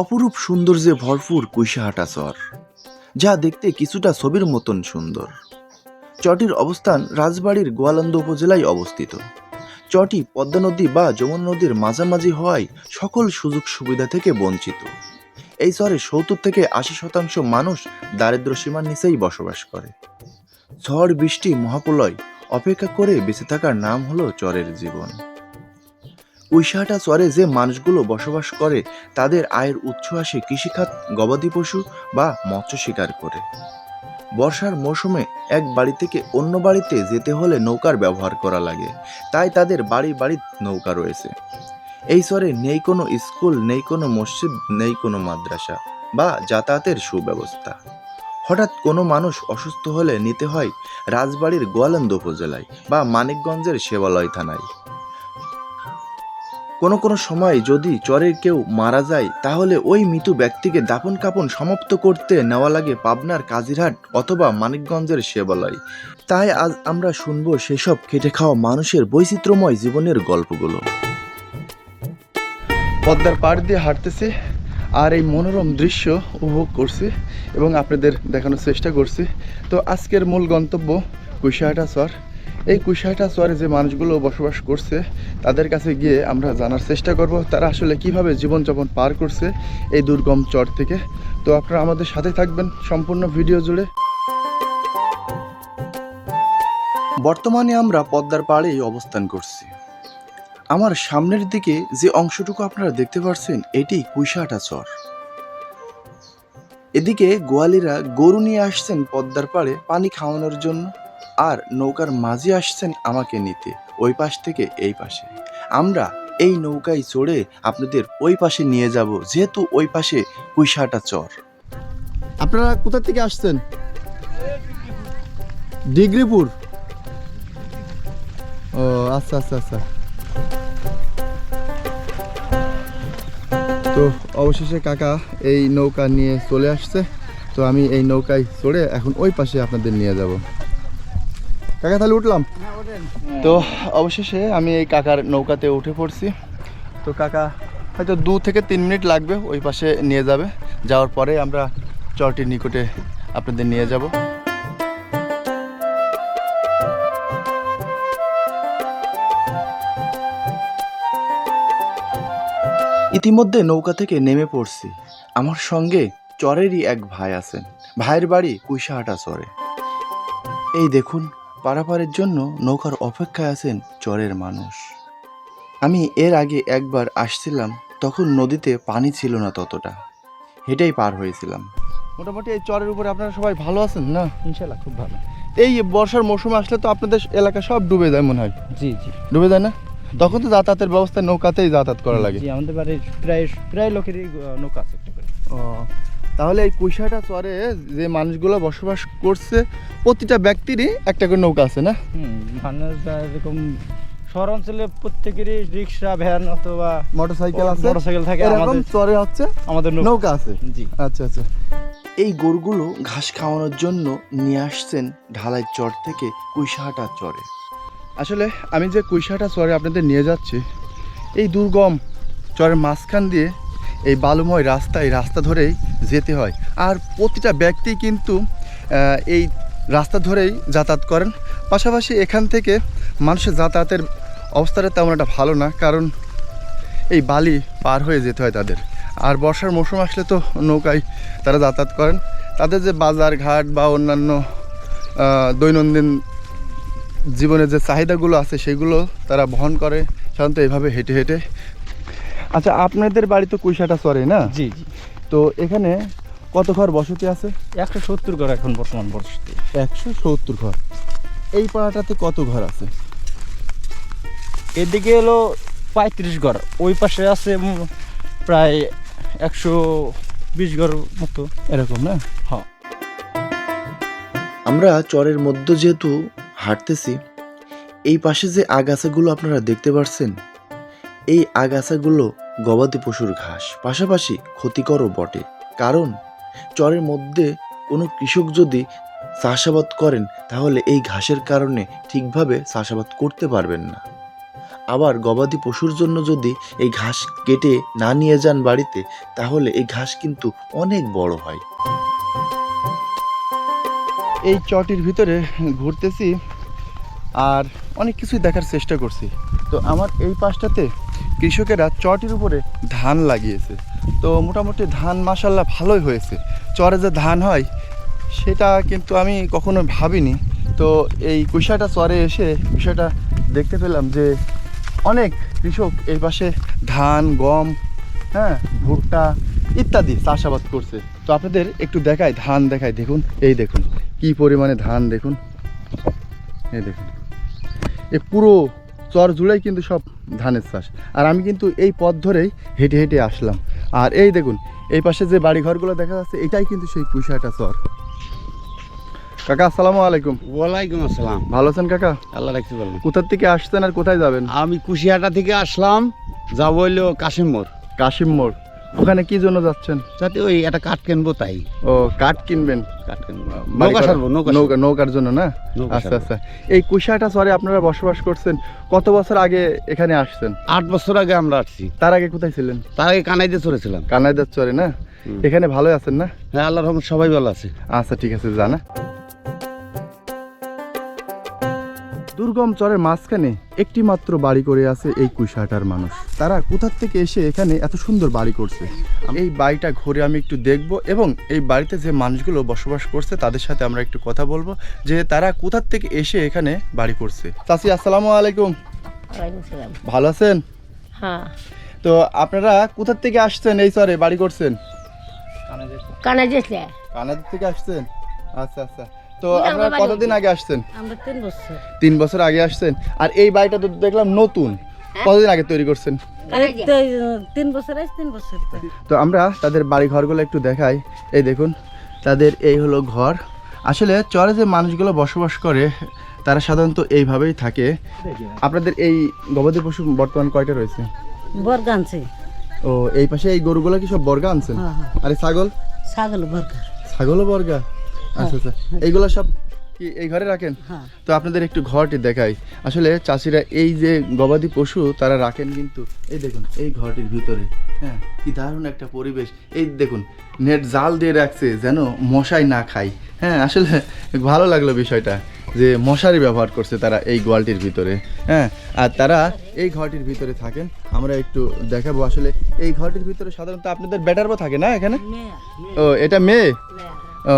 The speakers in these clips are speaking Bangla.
অপরূপ সৌন্দর্যে ভরপুর কুইশাহাটা চর যা দেখতে কিছুটা ছবির মতন সুন্দর। চটির অবস্থান রাজবাড়ির গোয়ালন্দ উপজেলায় অবস্থিত। চটি পদ্মা নদী বা যমুনা নদীর মাঝামাঝি হওয়ায় সকল সুযোগ সুবিধা থেকে বঞ্চিত। এই চরে সত্তর থেকে আশি শতাংশ মানুষ দারিদ্র সীমার নিচেই বসবাস করে। ঝড়, বৃষ্টি, মহাপ্রলয় অপেক্ষা করে বেঁচে থাকার নাম হলো চরের জীবন। উইশাহাটা চরে যে মানুষগুলো বসবাস করে, তাদের আয়ের উৎস আসে কৃষিখাত, গবাদি পশু বা মৎস্য শিকার করে। বর্ষার মৌসুমে এক বাড়ি থেকে অন্য বাড়িতে যেতে হলে নৌকার ব্যবহার করা লাগে। তাই তাদের বাড়ি বাড়ি নৌকা রয়েছে। এই চরে নেই কোনো স্কুল, নেই কোনো মসজিদ, নেই কোনো মাদ্রাসা বা যাতায়াতের সুব্যবস্থা। হঠাৎ কোনো মানুষ অসুস্থ হলে নিতে হয় রাজবাড়ির গোয়ালন্দ উপজেলায় বা মানিকগঞ্জের সেবালয় থানায়। কোনো কোনো সময় যদি চরের কেউ মারা যায়, তাহলে ওই মৃত ব্যক্তিকে দাপন কাপন সমাপ্ত করতে নেওয়া লাগে পাবনার কাজিরহাট অথবা মানিকগঞ্জের সেবালয় তাই আজ আমরা শুনব সেসব খেটে খাওয়া মানুষের বৈচিত্র্যময় জীবনের গল্পগুলো। পদ্মার পাড় দিয়ে হাঁটতেছি আর এই মনোরম দৃশ্য উপভোগ করছি এবং আপনাদের দেখানোর চেষ্টা করছি। তো আজকের মূল গন্তব্য কুশিয়াহাটা চর। এই কুশিয়াহাটা চরে যে মানুষগুলো বসবাস করছে, তাদের কাছে গিয়ে আমরা জানার চেষ্টা করব, তারা আসলে কীভাবে জীবনযাপন পার করছে এই দুর্গম চর থেকে। তো আপনারা আমাদের সাথে থাকবেন সম্পূর্ণ ভিডিও জুড়ে। বর্তমানে আমরা পদ্মার পাড়েই অবস্থান করছি। আমার সামনের দিকে যে অংশটুকু আপনারা দেখতে পাচ্ছেন এটি কুইশাহাটা চর। এদিকে গোয়ালিরা গরু নিয়ে আসছেন পদ্মার পাড়ে পানি খাওয়ানোর জন্য। আর নৌকার মাঝি আসছেন আমাকে নিতে, ওই পাশ থেকে এই পাশে। আমরা এই নৌকায় চড়ে আপনাদের ওই পাশে নিয়ে যাব, যেহেতু ওই পাশে কুইশাহাটা চর। আপনারা কোথা থেকে আসছেন? ডিগ্রিপুর। ও আচ্ছা আচ্ছা আচ্ছা। তো অবশেষে কাকা এই নৌকা নিয়ে চলে আসছে। তো আমি এই নৌকায় চড়ে এখন ওই পাশে আপনাদের নিয়ে যাব। কাকা, তাহলে উঠলাম। তো অবশেষে আমি এই কাকার নৌকাতে উঠে পড়ছি। তো কাকা, হয়তো দু থেকে তিন মিনিট লাগবে, ওই পাশে নিয়ে যাবে। যাওয়ার পরে আমরা চরটির নিকটে আপনাদের নিয়ে যাব। ইতিমধ্যে নৌকা থেকে নেমে পড়ছি। আমার সঙ্গে চরেরই এক ভাই আছেন। ভাইয়ের বাড়ি কুইশাহাটা চরে। এই দেখুন পারাপারের জন্য নৌকার অপেক্ষায় আছেন চরের মানুষ। আমি এর আগে একবার আসছিলাম তখন নদীতে পানি ছিল না ততটা। হেঁটেই পার হয়েছিলাম। মোটামুটি এই চরের উপরে আপনারা সবাই ভালো আছেন? না? ইনশাল্লাহ খুব ভালো। এই বর্ষার মৌসুমে আসলে তো আপনাদের এলাকা সব ডুবে যায় মনে হয়। জি জি। ডুবে যায় না? তখন তো যাতায়াতের ব্যবস্থা নৌকাতেই যাতায়াত করা লাগে। জি আমাদের বাড়ির প্রায় প্রায় লোকেরই নৌকা আছে একটা করে। ও তাহলে এই কুইশাটা চরে যে মানুষগুলো বসবাস করছে প্রতিটা ব্যক্তিরই একটা করে নৌকা আছে না? মানুষ যা এরকম শহর অঞ্চলে প্রত্যেকেরই রিক্সা ভ্যান অথবা মোটরসাইকেল আছে। মোটরসাইকেল থাকে এরকম চরে হচ্ছে আমাদের নৌকা। নৌকা আছে। জি। আচ্ছা আচ্ছা। এই গরুগুলো ঘাস খাওয়ানোর জন্য নিয়ে আসছেন ঢালাই চর থেকে কুইশাহাটা চরে। আসলে আমি যে কুইশাহাটা চরে আপনাদের নিয়ে যাচ্ছি এই দুর্গম চরের মাঝখান দিয়ে এই বালুময় রাস্তায় রাস্তা ধরেই যেতে হয়। আর প্রতিটা ব্যক্তি কিন্তু এই রাস্তা ধরেই যাতায়াত করেন। পাশাপাশি এখান থেকে মানুষের যাতায়াতের অবস্থাটা তেমন একটা ভালো না, কারণ এই বালি পার হয়ে যেতে হয় তাদের। আর বর্ষার মৌসুম আসলে তো নৌকায় তারা যাতায়াত করেন। তাদের যে বাজার ঘাট বা অন্যান্য দৈনন্দিন জীবনের যে চাহিদাগুলো আছে, সেগুলো তারা বহন করে। সাধারণত এইভাবে হেঁটে হেঁটে আচ্ছা আপনাদের বাড়ি তো কুইশাটা চরে না? জি জি। তো এখানে কত ঘর বসতি আছে? একশো সত্তর ঘর এখন বর্তমান বসতি। একশো সত্তর ঘর। এই পাড়াটাতে কত ঘর আছে? এদিকে হলো পঁয়ত্রিশ ঘর ওই পাশে আছে প্রায় একশো বিশ ঘর মতো। এরকম না? হ্যাঁ আমরা চরের মধ্যে যেহেতু হাঁটতেছি এই পাশে যে আগাছাগুলো আপনারা দেখতে পাচ্ছেন এই আগাছাগুলো গবাদি পশুর ঘাস, পাশাপাশি ক্ষতিকরও বটে। কারণ, চরের মধ্যে কোনো কৃষক যদি চাষাবাদ করেন, তাহলে এই ঘাসের কারণে ঠিকভাবে চাষাবাদ করতে পারবেন না। আবার গবাদি পশুর জন্য যদি এই ঘাস কেটে না নিয়ে যান বাড়িতে, তাহলে এই ঘাস কিন্তু অনেক বড় হয়। এই চটির ভিতরে ঘুরতেছি আর অনেক কিছুই দেখার চেষ্টা করছি। তো আমার এই পাশটাতে কৃষকেরা চটির উপরে ধান লাগিয়েছে। তো মোটামুটি ধান মাসাল্লাহ ভালোই হয়েছে। চরে যে ধান হয়, সেটা কিন্তু আমি কখনো ভাবিনি। তো এই কুষাটা চরে এসে বিষয়টা দেখতে পেলাম যে অনেক কৃষক এই পাশে ধান, গম হ্যাঁ ভুট্টা ইত্যাদি চাষাবাদ করছে। তো আপনাদের একটু দেখায় ধান দেখায় দেখুন, এই দেখুন, কি পরিমাণে ধান দেখুন। এই দেখুন, এ পুরো চর জুড়েই কিন্তু সব ধানের চাষ। আর আমি কিন্তু এই পথ ধরেই হেঁটে হেঁটে আসলাম। আর এই দেখুন এই পাশে যে বাড়ি ঘরগুলো দেখা যাচ্ছে এটাই কিন্তু সেই পুষাটা চর। কাকা আসসালামু আলাইকুম। ওয়ালাইকুম আসসালাম। ভালো আছেন কাকা? আল্লাহ রাখছি বলুন। কোথার থেকে আসছেন আর কোথায় যাবেন? আমি কুশিয়াটা থেকে আসলাম যাব হইল কাশিম মোড় কাশিম মোড় ওখানে কি জন্য যাচ্ছেন? যাতে ওই একটা কাঠ কিনবো তাই। ও কাঠ কিনবেন? কাঠ কিনবো নৌকা সারবো নৌকা নৌকা নৌকার জন্য না? আচ্ছা আচ্ছা। এই কুশাটা চরে আপনারা বসবাস করছেন কত বছর আগে এখানে আসছেন? আট বছর আগে আমরা আসছি। তার আগে কোথায় ছিলেন? তার আগে কানাইতে চড়েছিলাম কানাইদার চরে না? এখানে ভালোই আছেন না? হ্যাঁ আল্লাহ রহমান সবাই ভালো আছে। আচ্ছা ঠিক আছে জানা দুর্গম চরের মাঝখানে একটি মাত্র বাড়ি করে আছে এই কুইশাটার মানুষ। তারা কোথার থেকে এসে এখানে এত সুন্দর বাড়ি করছে? এই বাড়িটা ঘুরে আমি একটু দেখব এবং এই বাড়িতে যে মানুষগুলো বসবাস করছে তাদের সাথে আমরা একটু কথা বলব যে তারা কোথার থেকে এসে এখানে বাড়ি করছে। চাচি আসসালামু আলাইকুম। সালাম। ভালো আছেন? হ্যাঁ। তো আপনারা কোথার থেকে আসছেন এই চরে বাড়ি করছেন? কানা থেকে আসছেন? আচ্ছা আচ্ছা। তো আপনারা কতদিন আগে আসছেন? আমরা তিন বছর। তিন বছর আগে আসছেন। আর এই বাড়িটা তো দেখলাম নতুন। কতদিন আগে তৈরি করছেন? তো তিন বছর তিন বছর তো। তো আমরা তাদের বাড়ি ঘরগুলো একটু দেখাই। এই দেখুন তাদের এই হলো ঘর। আসলে চরে যে মানুষগুলো বসবাস করে তারা সাধারণত এইভাবেই থাকে। আপনাদের এই গবাদি পশু বর্তমান কয়টা রয়েছে? বর্গা আনছে ও এই পাশে এই গরুগুলো কি সব বর্গা আনছেন? হ্যাঁ, হ্যাঁ। আরে ছাগল? ছাগল বর্গা। ছাগলও বর্গা? আচ্ছা আচ্ছা। এইগুলো সব কি এই ঘরে রাখেন? হ্যাঁ। তো আপনাদের একটু ঘরটি দেখাই। আসলে চাষিরা এই যে গবাদি পশু তারা রাখেন কিন্তু এই দেখুন এই ঘরটির ভিতরে হ্যাঁ কি দারুণ একটা পরিবেশ। এই দেখুন নেট জাল দিয়ে রাখছে যেন মশাই না খায়। হ্যাঁ আসলে ভালো লাগল বিষয়টা যে মশারি ব্যবহার করছে তারা এই গোয়ালটির ভিতরে হ্যাঁ। আর তারা এই ঘরটির ভিতরে থাকেন আমরা একটু দেখাবো আসলে এই ঘরটির ভিতরে সাধারণত আপনাদের ব্যাটারও থাকে না এখানে? ও এটা মেয়ে। ও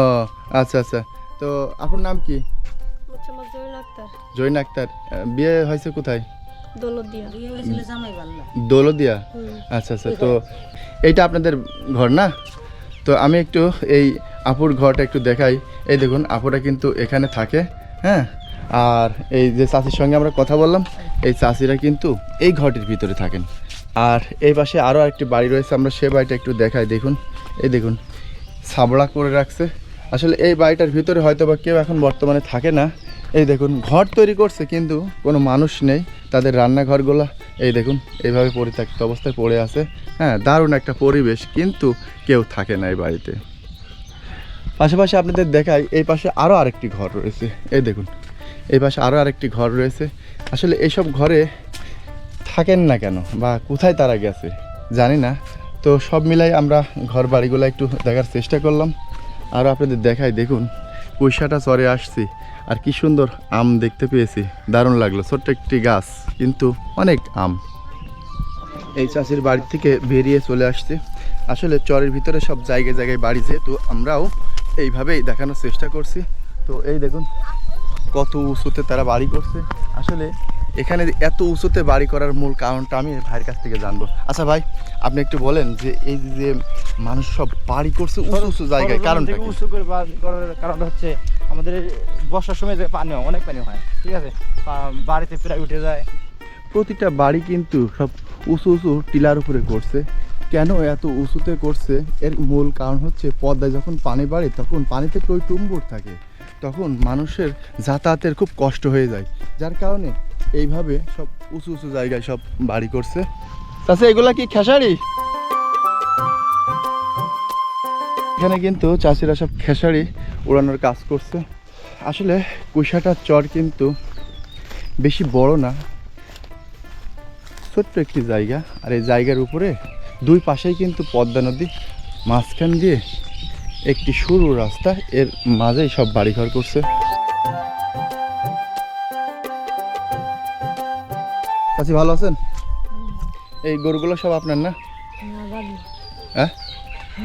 আচ্ছা আচ্ছা। তো আপনার নাম কি? জৈন আক্তার। বিয়ে হয়েছে কোথায়? দৌলদিয়া আচ্ছা আচ্ছা তো এইটা আপনাদের ঘর না? তো আমি একটু এই আপুর ঘরটা একটু দেখাই। এই দেখুন আপুরা কিন্তু এখানে থাকে হ্যাঁ? আর এই যে চাষির সঙ্গে আমরা কথা বললাম এই চাষিরা কিন্তু এই ঘরটির ভিতরে থাকেন। আর এই পাশে আরও একটি বাড়ি রয়েছে আমরা সে বাড়িটা একটু দেখাই দেখুন। এই দেখুন সাবড়া করে রাখছে। আসলে এই বাড়িটার ভিতরে হয়তো বা কেউ এখন বর্তমানে থাকে না। এই দেখুন, ঘর তৈরি করছে কিন্তু কোনো মানুষ নেই। তাদের রান্নাঘরগুলো, এই দেখুন, এইভাবে পরিত্যক্ত অবস্থায় পড়ে আছে। হ্যাঁ দারুণ একটা পরিবেশ কিন্তু কেউ থাকে না এই বাড়িতে। পাশাপাশি আপনাদের দেখাই, এই পাশে আরও আরেকটি ঘর রয়েছে। এই দেখুন, এই পাশে আরও আরেকটি ঘর রয়েছে। আসলে এইসব ঘরে থাকেন না কেন বা কোথায় তারা গেছে জানি না। তো সব মিলাই আমরা ঘর বাড়িগুলো একটু দেখার চেষ্টা করলাম। আর আপনাদের দেখাই, দেখুন। পয়সাটা চরে আসছি, আর কি সুন্দর আম দেখতে পেয়েছি। দারুণ লাগল, ছোট্ট একটি গাছ, কিন্তু অনেক আম। এই চাষির বাড়ি থেকে বেরিয়ে চলে আসছে। আসলে চরের ভিতরে সব জায়গায় জায়গায় বাড়ি যেহেতু, আমরাও এইভাবেই দেখানোর চেষ্টা করছি। তো এই দেখুন, কত উঁচুতে তারা বাড়ি করছে। আসলে এখানে এত উঁচুতে বাড়ি করার মূল কারণটা আমি ভাইয়ের কাছ থেকে জানব। আচ্ছা ভাই আপনি একটু বলেন যে এই যে মানুষ সব বাড়ি করছে উঁচু উঁচু জায়গায় কারণটা উঁচু করে বাড়ি করার কারণটা হচ্ছে আমাদের বর্ষার সময় যে পানি অনেক পানি হয় ঠিক আছে? বাড়িতে প্রায় উঠে যায়। প্রতিটা বাড়ি কিন্তু সব উঁচু উঁচু টিলার উপরে করছে। কেন এত উঁচুতে করছে? এর মূল কারণ হচ্ছে পদ্মায় যখন পানি বাড়ে তখন পানিতে ওই টুম্বুর থাকে। তখন মানুষের যাতায়াতের খুব কষ্ট হয়ে যায়। যার কারণে এইভাবে সব উঁচু উঁচু জায়গায় সব বাড়ি করছে। তাছাড়া এগুলা কি খেসারি? এখানে কিন্তু চাষিরা সব খেসারি উড়ানোর কাজ করছে। আসলে কুশাটার চর কিন্তু বেশি বড় না ছোট্ট একটি জায়গা। আর এই জায়গার উপরে দুই পাশেই কিন্তু পদ্মা নদী মাঝখান দিয়ে একটি সরু রাস্তা এর মাঝেই সব বাড়িঘর করছে। চাচি ভালো আছেন? এই গরুগুলো সব আপনার না? হ্যাঁ?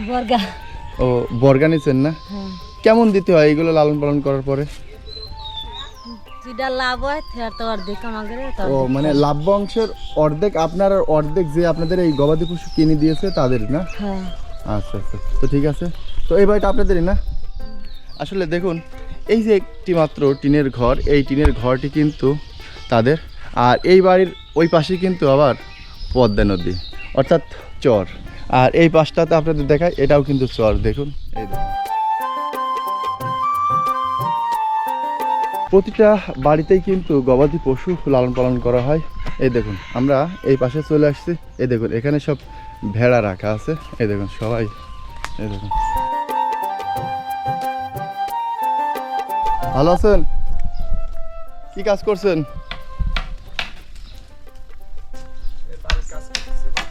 বর্গা। ও বর্গা নিছেন না? হ্যাঁ। কেমন দিতে হয় এইগুলো লালন পালন করার পরে? লাভ হয় তো অর্ধেক ও মানে লাভ্য অংশের অর্ধেক আপনার আর অর্ধেক যে আপনাদের এই গবাদি পশু কিনে দিয়েছে তাদের না? হ্যাঁ। আচ্ছা আচ্ছা। তো ঠিক আছে। তো এই বাড়িটা আপনাদেরই না? আসলে দেখুন এই যে একটি মাত্র টিনের ঘর এই টিনের ঘরটি কিন্তু তাদের। আর এই বাড়ির পাশে কিন্তু আবার পদ্মা নদী, অর্থাৎ চর। আর এই পাশটাতে আপনাদের দেখায় এটাও কিন্তু চর, দেখুন, এই প্রতিটা বাড়িতেই কিন্তু গবাদি পশু লালন পালন করা হয়। এই দেখুন, আমরা এই পাশে চলে আসছি। এই দেখুন, এখানে সব ভেড়া রাখা আছে। এই দেখুন, সবাই, এই দেখুন। ভালো আছেন? কি কাজ করছেন?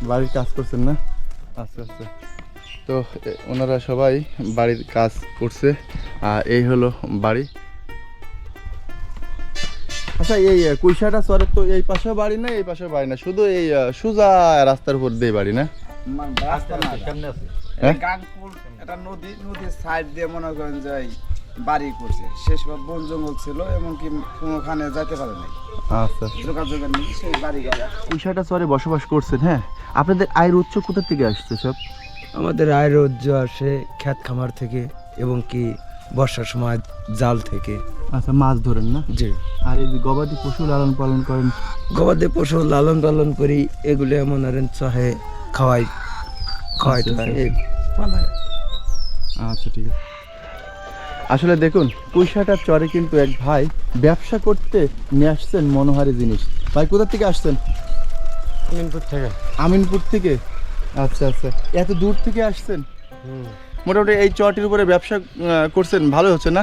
বাড়ির কাজ করছেন না? আচ্ছা আচ্ছা তো ওনারা সবাই বাড়ির কাজ করছে। আর এই হলো বাড়ি। আচ্ছা এই কুইশাটা চরের তো এই পাশে বাড়ি না এই পাশে বাড়ি না শুধু এই সোজা রাস্তার উপর দিয়ে বাড়ি না? রাস্তা না হ্যাঁ? গাংপুর একটা নদী নদীর সাইড দিয়ে মনে করেন যে এই বাড়ি করছে। শেষ বন জঙ্গল ছিল এমনকি কোনোখানে যেতে পারে নাই। আচ্ছা। যোগাযোগের নেই সেই বাড়ি গেল। কুইশাটা চরে বসবাস করছেন হ্যাঁ? আপনাদের আয়ের উৎস কোথা থেকে আসছে সব আমাদের আয়ের উজ্জ আসে খ্যাত খামার থেকে এবং কি বর্ষার সময় জাল থেকে। আচ্ছা মাছ ধরেন না? যে আর এই যে গবাদি পশু লালন পালন করেন? গবাদি পশু লালন পালন করি এগুলো এমন আরেন চহে খাওয়াই খাওয়াই আচ্ছা, আচ্ছা। পালায়। আচ্ছা ঠিক আছে। আসলে দেখুন কুইশাটার চরে কিন্তু এক ভাই ব্যবসা করতে নিয়ে আসছেন মনোহারি জিনিস। ভাই কোথা থেকে আসছেন? আমিনপুর থেকে। আমিনপুর থেকে? আচ্ছা আচ্ছা। এত দূর থেকে আসছেন? মোটামুটি এই চটির উপরে ব্যবসা করছেন ভালো হচ্ছে না?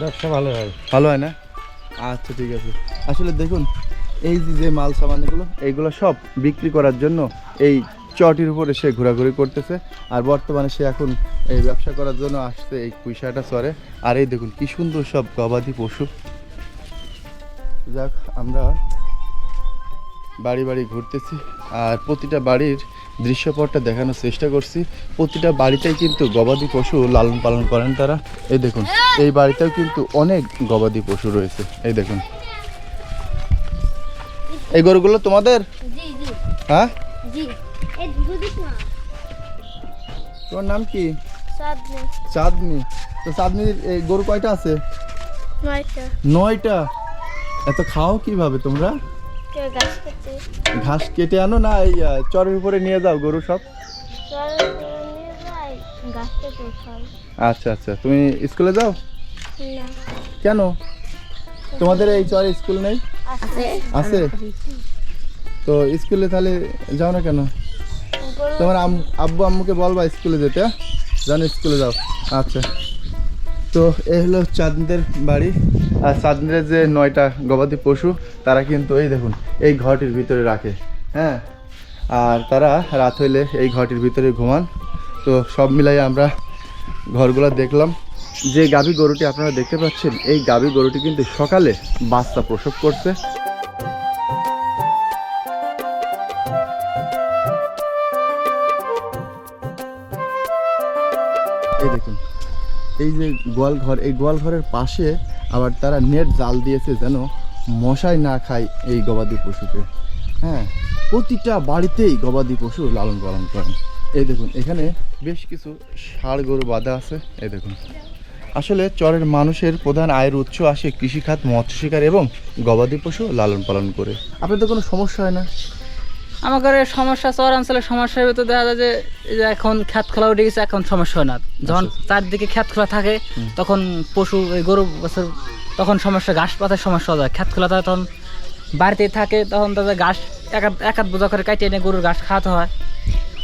ব্যবসা ভালো হয়। ভালো হয় না? আচ্ছা ঠিক আছে। আসলে দেখুন এই যে যে মাল সামানগুলো এইগুলো সব বিক্রি করার জন্য এই চটির উপরে সে ঘোরাঘুরি করতেছে। আর বর্তমানে সে এখন এই ব্যবসা করার জন্য আসছে এই কুইশাটা চরে। আর এই দেখুন কি সুন্দর সব গবাদি পশু। যাক আমরা বাড়ি বাড়ি ঘুরতেছি। আর প্রতিটা বাড়ির দৃশ্যপটটা দেখানোর চেষ্টা করছি। প্রতিটা বাড়িতেই কিন্তু গবাদি পশু লালন পালন করেন তারা। এই দেখুন এই বাড়িতেও কিন্তু অনেক গবাদি পশু রয়েছে। এই দেখুন। এই গরুগুলো তোমাদের? হ্যাঁ? তোমার নাম কি? চাঁদনি। তো চাঁদনির গরু কয়টা আছে? নয়টা। এত খাও কীভাবে তোমরা? ঘাস কেটে আনো না এই চরের উপরে নিয়ে যাও গরু সব? আচ্ছা আচ্ছা। তুমি স্কুলে যাও? কেন? তোমাদের এই চরে স্কুল নেই? আছে? তো স্কুলে তাহলে যাও না কেন? তোমার আব্বু আম্মুকে বলবা স্কুলে যেতে? জানো স্কুলে যাও। আচ্ছা। তো এই হলো চাঁদনিদের বাড়ি। আর চাঁদনিদের যে নয়টা গবাদি পশু তারা কিন্তু এই দেখুন এই ঘরটির ভিতরে রাখে। হ্যাঁ? আর তারা রাত হইলে এই ঘরটির ভিতরে ঘুমান। তো সব মিলাই আমরা ঘরগুলো দেখলাম। যে গাভী গরুটি আপনারা দেখতে পাচ্ছেন এই গাভী গরুটি কিন্তু সকালে বাচ্চা প্রসব করছে। এই যে গোয়াল ঘর এই গোয়াল ঘরের পাশে আবার তারা নেট জাল দিয়েছে যেন মশাই না খায় এই গবাদি পশুকে। হ্যাঁ প্রতিটা বাড়িতেই গবাদি পশু লালন পালন করেন। এই দেখুন, এখানে বেশ কিছু ষাড় গরু বাঁধা আছে, এই দেখুন। আসলে চরের মানুষের প্রধান আয়ের উৎস আসে কৃষিখাত, মৎস্য শিকার এবং গবাদি পশু লালন পালন করে। আপনাদের কোনো সমস্যা হয় না? আমাদের সমস্যা চরাঞ্চলের সমস্যার ভিতরে দেখা যায় যে এখন খ্যাত খোলা উঠে গেছে এখন সমস্যা হয় না। যখন চারদিকে খ্যাত খোলা থাকে তখন পশু এই গরু বাছুর তখন সমস্যা ঘাস পাতার সমস্যা হয় খ্যাত খোলা থাকে তখন বাড়িতেই থাকে তখন তাদের ঘাস এক আধ- এক হাত বোঝা করে কাটিয়ে এনে গরুর ঘাস খাওয়াতে হয়।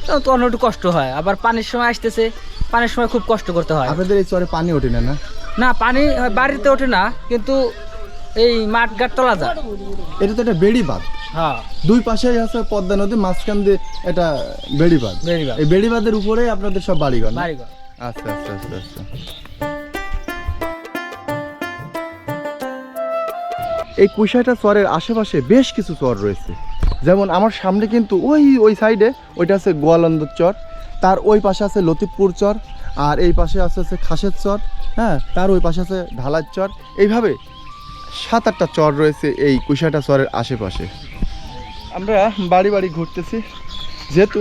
তখন তখন একটু কষ্ট হয়। আবার পানির সময় আসতেছে পানির সময় খুব কষ্ট করতে হয়। আপনাদের এই চরে পানি ওঠে না না? পানি বাড়িতে ওঠে না কিন্তু এই মাঠ ঘাট তোলা যায়। এটা তো একটা বেড়ি বাঁধ। হ্যাঁ। দুই পাশেই আছে পদ্মা নদী মাঝখান দিয়ে এটা বেড়িবাঁধ। বেড়িবাঁধ। এই বেড়িবাঁধের উপরেই আপনাদের সব বাড়িঘর? বাড়িঘর। আচ্ছা আচ্ছা আচ্ছা আচ্ছা। এই কুইশাটা চরের আশেপাশে বেশ কিছু চর রয়েছে। যেমন আমার সামনে কিন্তু ওই ওই সাইডে ওইটা আছে গোয়ালন্দ চর তার ওই পাশে আছে লতিফপুর চর আর এই পাশে আছে আছে খাসের চর হ্যাঁ তার ওই পাশে আছে ঢালার চর। এইভাবে সাত আটটা চর রয়েছে এই কুইশাটা চরের আশেপাশে। আমরা বাড়ি বাড়ি ঘুরতেছি। যেহেতু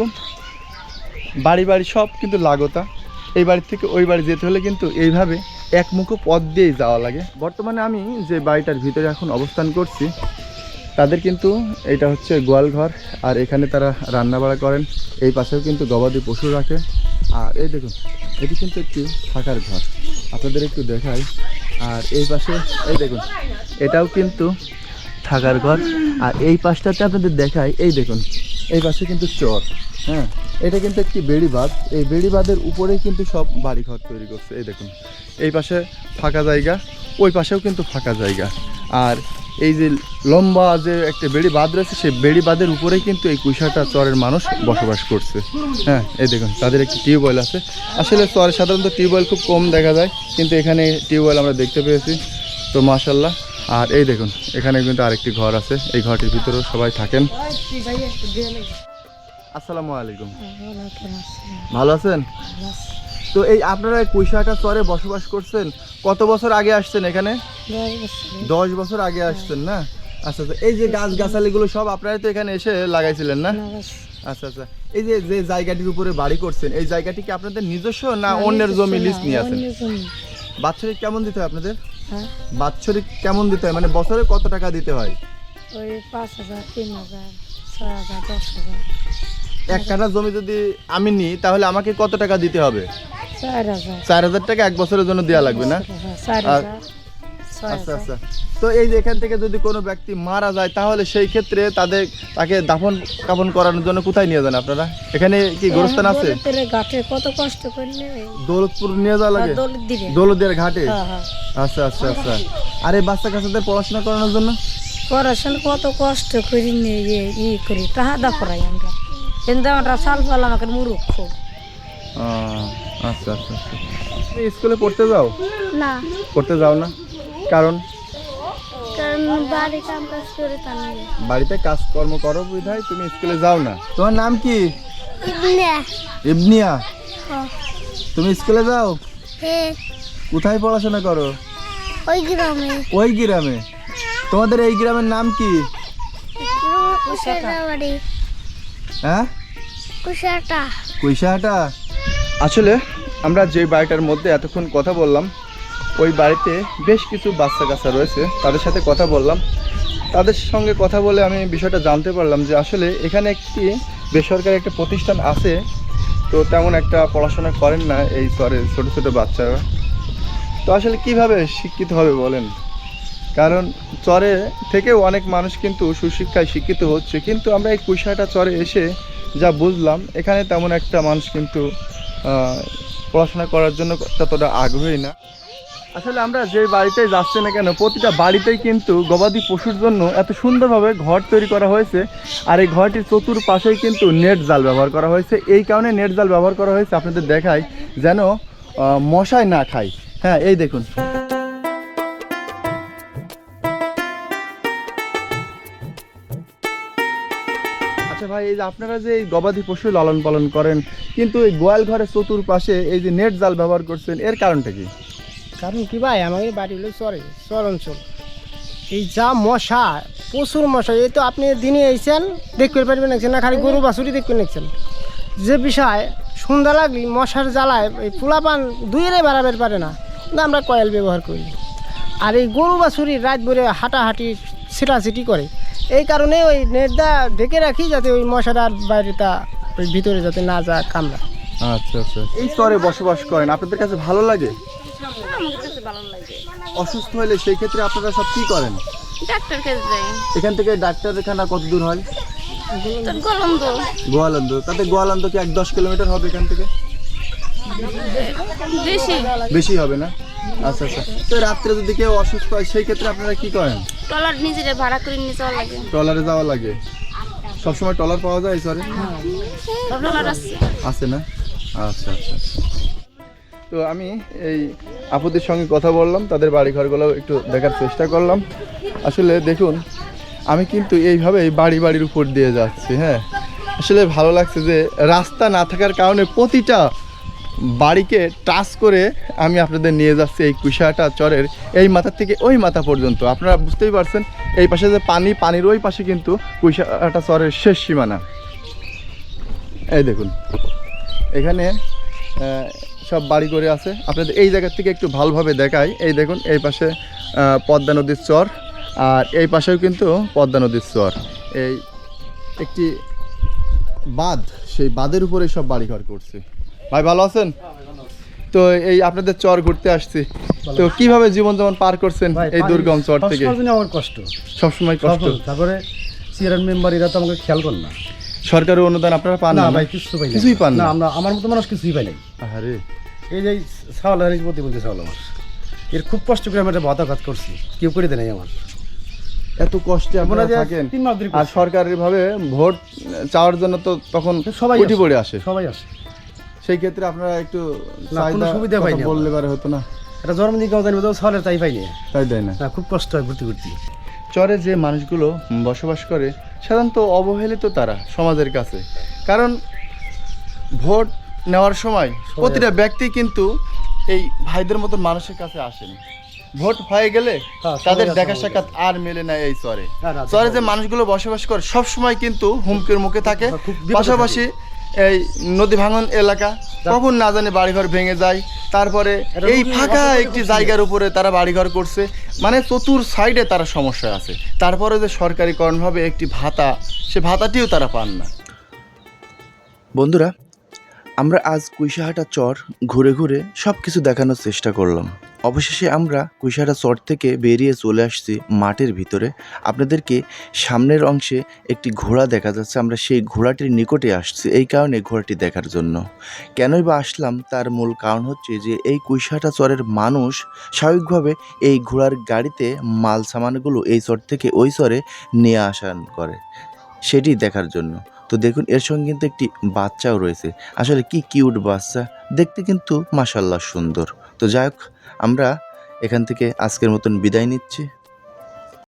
বাড়ি বাড়ি সব কিন্তু লাগোতা। এই বাড়ি থেকে ওই বাড়ি যেতে হলে কিন্তু এইভাবে একমুখো পথ দিয়েই যাওয়া লাগে। বর্তমানে আমি যে বাড়িটার ভিতরে এখন অবস্থান করছি, তাদের কিন্তু এটা হচ্ছে গোয়ালঘর, আর এখানে তারা রান্না বাড়া করেন। এই পাশেও কিন্তু গবাদি পশু রাখে। আর এই দেখুন, এটি কিন্তু একটি থাকার ঘর। আপনাদের একটু দেখাই। আর এই পাশে, এই দেখুন, এটাও কিন্তু থাকার ঘর। আর এই পাশটাতে আপনাদের দেখায় এই দেখুন, এই পাশে কিন্তু চর হ্যাঁ? এটা কিন্তু একটি বেড়িবাঁধ এই বেড়িবাঁধের উপরেই কিন্তু সব বাড়িঘর তৈরি করছে, এই দেখুন। এই পাশে ফাঁকা জায়গা, ওই পাশেও কিন্তু ফাঁকা জায়গা। আর এই যে লম্বা যে একটা বেড়ি বাঁধ রয়েছে সেই বেড়ি বাঁধের উপরেই কিন্তু এই কুইশাটা চরের মানুষ বসবাস করছে। হ্যাঁ এই দেখুন তাদের একটি টিউবওয়েল আছে। আসলে চরে সাধারণত টিউবওয়েল খুব কম দেখা যায় কিন্তু এখানে টিউবওয়েল আমরা দেখতে পেয়েছি তো মাশাল্লাহ আর এই দেখুন এখানে কিন্তু আরেকটি ঘর আছে এই ঘরটির ভিতরেও সবাই থাকেন। আসসালামু আলাইকুম। ভালো আছেন? তো এই আপনারা কুইশাটা চরে বসবাস করছেন কত বছর আগে আসছেন এখানে? দশ বছর। আগে আসছেন না? আচ্ছা আচ্ছা এই যে গাছ গাছালিগুলো সব আপনারা তো এখানে এসে লাগাইছিলেন না? আচ্ছা আচ্ছা এই যে যে জায়গাটির উপরে বাড়ি করছেন এই জায়গাটি কি আপনাদের নিজস্ব না অন্যের জমি লিজ নিয়ে আছেন? বাৎসরিক কেমন দিতে হয় আপনাদের? হ্যাঁ। বাৎসরিক কেমন দিতে হয়? মানে বছরে কত টাকা দিতে হয়? ওই পাঁচ হাজার তিন হাজার ছয় হাজার দশ হাজার। এক কাঠা জমি যদি আমি নিই তাহলে আমাকে কত টাকা দিতে হবে? চার হাজার। টাকা এক বছরের জন্য দেওয়া লাগবে না? হ্যাঁ, আচ্ছা আচ্ছা। তো এই যে এখান থেকে যদি কোনো ব্যক্তি মারা যায় তাহলে সেই ক্ষেত্রে তাদের তাকে দাফন কাফন করানোর জন্য কোথায় নিয়ে যান আপনারা? এখানে কি গোরস্থান আছে? ঘাটে কত কষ্ট করে দৌলতপুর নিয়ে যাওয়া লাগে? দৌলত দৌলতের ঘাটে? হ্যাঁ হ্যাঁ। আচ্ছা আচ্ছা আচ্ছা। আর এই বাচ্চা কাচ্চাদের পড়াশোনা করানোর জন্য? পড়াশোনা কত কষ্ট করি নিয়ে ই করি তাহা দা পড়াই আমরা। কিন্তু আমরা সাল পাল আমাকে মুরুখ আহ, আচ্ছা আচ্ছা আচ্ছা। তুমি স্কুলে পড়তে যাও? না। পড়তে যাও না? কারণ? বাড়িতে কাজকর্ম করো বিধায় তুমি স্কুলে যাও না। তোমার নাম কি? ইবনিয়া। হ্যাঁ। তুমি স্কুলে যাও? কোথায় পড়াশোনা করো? ওই গ্রামে। ওই গ্রামে? তোমাদের এই গ্রামের নাম কি? কুশাটা হ্যাঁ? কুশাটা। কুইশাহাটা আসলে আমরা যে বাড়িটার মধ্যে এতক্ষণ কথা বললাম, ওই বাড়িতে বেশ কিছু বাচ্চা কাচ্চা রয়েছে, তাদের সাথে কথা বললাম। তাদের সঙ্গে কথা বলে আমি বিষয়টা জানতে পারলাম যে আসলে এখানে একটি বেসরকারি একটা প্রতিষ্ঠান আছে, তো তেমন একটা পড়াশোনা করেন না এই স্তরের ছোটো ছোটো বাচ্চারা। তো আসলে কীভাবে শিক্ষিত হবে বলেন? কারণ চরে থেকেও অনেক মানুষ কিন্তু সুশিক্ষায় শিক্ষিত হচ্ছে, কিন্তু আমরা এই কুইশাটা চরে এসে যা বুঝলাম, এখানে তেমন একটা মানুষ কিন্তু পড়াশোনা করার জন্য ততটা আগ্রহী না। আসলে আমরা যে বাড়িতে যাচ্ছি না কেন, প্রতিটা বাড়িতেই কিন্তু গবাদি পশুর জন্য এত সুন্দরভাবে ঘর তৈরি করা হয়েছে আর এই ঘরটির চতুর্পাশেই কিন্তু নেট জাল ব্যবহার করা হয়েছে। এই কারণে নেট জাল ব্যবহার করা হয়েছে, আপনাদের দেখায় যেন মশায় না খায়। হ্যাঁ এই দেখুন। ভাই এই যে আপনারা যে এই গবাদি পশু লালন পালন করেন, কিন্তু এই গোয়াল ঘরের চতুর্পাশে এই যে নেট জাল ব্যবহার করছেন, এর কারণটা কি? কারণ কি ভাই, আমাদের বাড়ি হলো চরে, চর অঞ্চল। এই যা মশা, প্রচুর মশা, এই তো আপনি দিনে এসেছেন দেখতে পারবেন দেখছেন না খালি গরু বাছুরি দেখতে দেখছেন যে বিষয়, সন্ধ্যা লাগলি, মশার জ্বালায় এই পোলাপান দুইরে বাড়াবের পারে না, কিন্তু আমরা কয়েল ব্যবহার করি। আর এই গরু বাছুরি রাত ভরে হাঁটাহাঁটি, ছিটাছিটি করে। এই কারণে ওই নেটটা ঢেকে রাখি যাতে ওই মশাটা আর বাইরেটা ওই ভিতরে যাতে না যা কামড়া আচ্ছা আচ্ছা এই স্তরে বসবাস করেন আপনাদের কাছে ভালো লাগে? অসুস্থ হলে সেই ক্ষেত্রে আপনারা সব কি করেন? ডাক্তার কাছে যাই। এখান থেকে ডাক্তারখানা কত দূর হয়? তোর গলন্দ গোয়ালন্দ। তাতে গোয়ালন্দ কি এক দশ কিলোমিটার হবে এখান থেকে? বেশি। বেশি হবে না? আচ্ছা আচ্ছা। তো রাত্রে যদি কেউ অসুস্থ হয় সেই ক্ষেত্রে আপনারা কি করেন? ট্রলার নিজেরা ভাড়া করে নিয়ে যাওয়া লাগে। ট্রলারে যাওয়া লাগে? সবসময় ট্রলার পাওয়া যায় সরি ট্রলার আছে। আছে না? আচ্ছা আচ্ছা আচ্ছা। তো আমি এই আপুদের সঙ্গে কথা বললাম তাদের বাড়ি ঘরগুলো একটু দেখার চেষ্টা করলাম। আসলে দেখুন আমি কিন্তু এইভাবে এই বাড়ি বাড়ির উপর দিয়ে যাচ্ছি হ্যাঁ? আসলে ভালো লাগছে যে রাস্তা না থাকার কারণে প্রতিটা বাড়িকে টাচ করে আমি আপনাদের নিয়ে যাচ্ছি এই কুশাটা চরের এই মাথা থেকে ওই মাথা পর্যন্ত। আপনারা বুঝতেই পারছেন, এই পাশে যে পানি, পানির ওই পাশে কিন্তু কুশাটা চরের শেষ সীমানা। এই দেখুন, এখানে সব বাড়ি করে আছে। আপনাদের এই জায়গার থেকে একটু ভালোভাবে দেখায় এই দেখুন, এই পাশে পদ্মা নদীর চর আর এই পাশেও কিন্তু পদ্মা নদীর চর। এই একটি বাঁধ, সেই বাঁধের উপরে সব বাড়িঘর করছে। ভাই ভালো আছেন? তো এই আপনাদের চর ঘুরতে আসছি। তো কীভাবে জীবন যেমন পার করছেন এই দুর্গম চর থেকে? আমার কষ্ট। সবসময় কষ্ট। তারপরে চেয়ারম্যান মেম্বার এরা তো আমাকে খেয়াল করে না। সরকারের অনুদান আপনারা পান না ভাই কিছু পাই কিছুই পান না? আমরা আমার মতো মানুষ কিছুই পাই নাই। আরে এই যে চাউল হারিয়ে প্রতিবন্ধী চাউল আমার। এর খুব কষ্ট করে আমি একটা ভাতা ঘাত করছি। কেউ করে দেয় নাই আমার। এত কষ্টে আপনারা থাকেন। আর সরকারি ভাবে ভোট চাওয়ার জন্য তো তখন সবাই উঠি। পড়ে আসে। সবাই আসে। সেই ক্ষেত্রে আপনারা একটু কোনো সুবিধা পাইনি বললে পারে হতো না। এটা জন্মদিন কেউ জানি তো চাউলের তাই পাইনি। তাই দেয় না। খুব কষ্ট হয় ভর্তি ভর্তি চরে যে মানুষগুলো বসবাস করে সাধারণত অবহেলিত তারা সমাজের কাছে। কারণ ভোট নেওয়ার সময় প্রতিটা ব্যক্তি কিন্তু এই ভাইদের মতো মানুষের কাছে আসেন। ভোট হয়ে গেলে হ্যাঁ, তাদের দেখা সাক্ষাৎ আর মেলে না এই চরে। চরে যে মানুষগুলো বসবাস করে সব সময় কিন্তু হুমকির মুখে থাকে। পাশাপাশি এই নদী ভাঙন এলাকা কখন না জানে বাড়িঘর ভেঙে যায়। তারপরে এই ফাঁকা একটি জায়গার উপরে তারা বাড়িঘর করছে। মানে চতুর সাইডে তারা সমস্যা আছে। তারপরে যে সরকারিকরণভাবে একটি ভাতা সে ভাতাটিও তারা পান না। বন্ধুরা আমরা আজ কুইশাহাটা চর ঘুরে ঘুরে সব কিছু দেখানোর চেষ্টা করলাম। অবশেষে আমরা কুইশাহাটা চর থেকে বেরিয়ে চলে আসছি মাঠের ভিতরে। আপনাদেরকে সামনের অংশে একটি ঘোড়া দেখা যাচ্ছে। আমরা সেই ঘোড়াটির নিকটে আসছি এই কারণে ঘোড়াটি দেখার জন্য। কেনই বা আসলাম তার মূল কারণ হচ্ছে যে এই কুইশাহাটা চরের মানুষ স্বাভাবিকভাবে এই ঘোড়ার গাড়িতে মাল সামানগুলো এই চর থেকে ওই চরে নিয়ে আসান করে। সেটি দেখার জন্য। তো দেখুন, এর সঙ্গে কিন্তু একটি বাচ্চাও রয়েছে। আসলে কি কিউট বাচ্চা? দেখতে কিন্তু মাসাল্লাহ সুন্দর। তো যাই হোক, আমরা এখান থেকে আজকের মতন বিদায় নিচ্ছি।